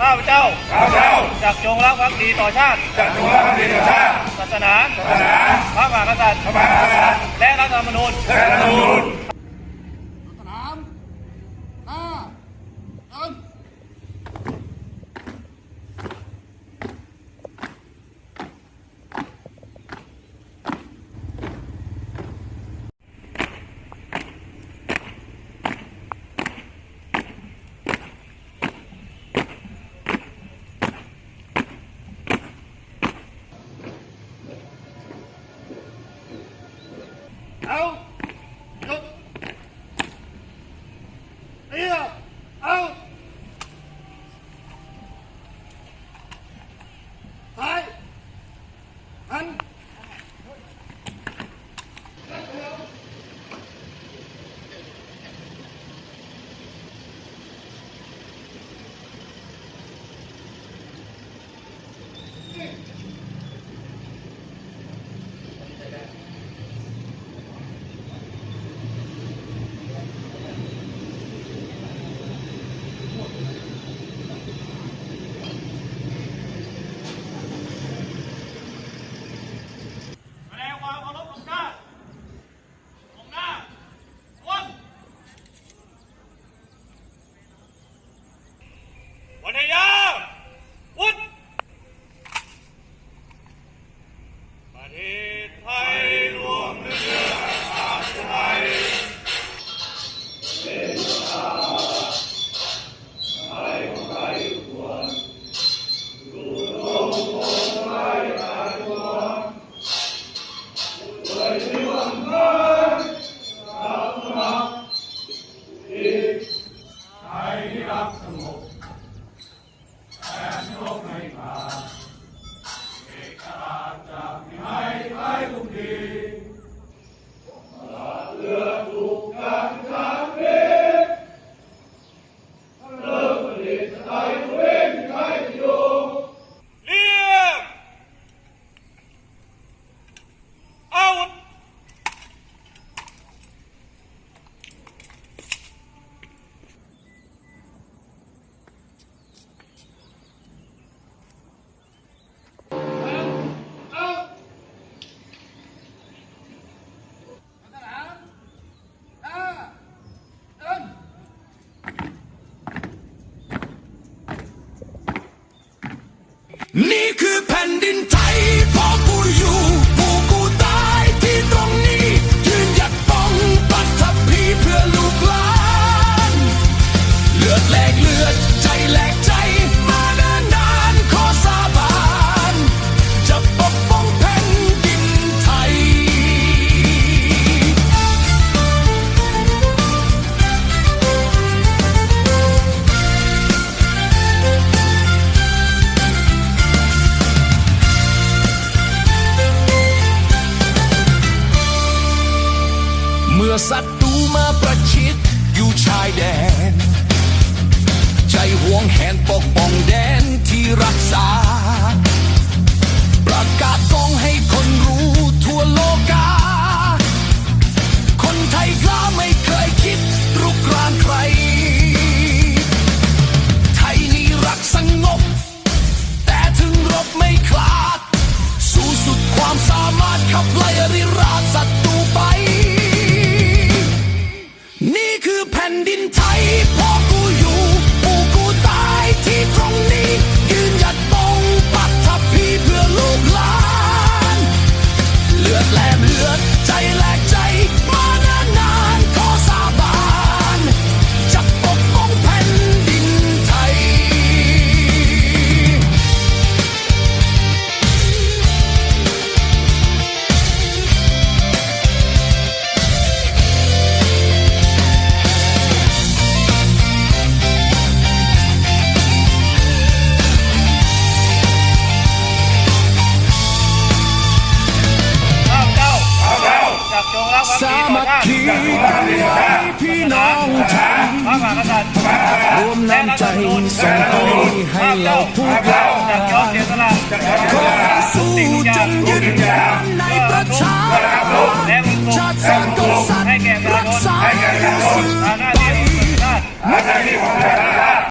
ข้าพเจ้า ข้าพเจ้าจากจงรักภักดีต่อชาติ จากจงรักภักดีต่อชาติ ศาสนา ศาสนา พระมหากษัตริย์ พระมหากษัตริย์ และรัฐธรรมนูญและรัฐธรรมนูญ out. need essa turma pra te ที่กันไว้พี่น้องไทยรวมน้ำใจส่งไปให้เราผู้เราขอสู้จนยืนยันในประชาชาติสากลสัตว์รักษาสืบไปไม่ได้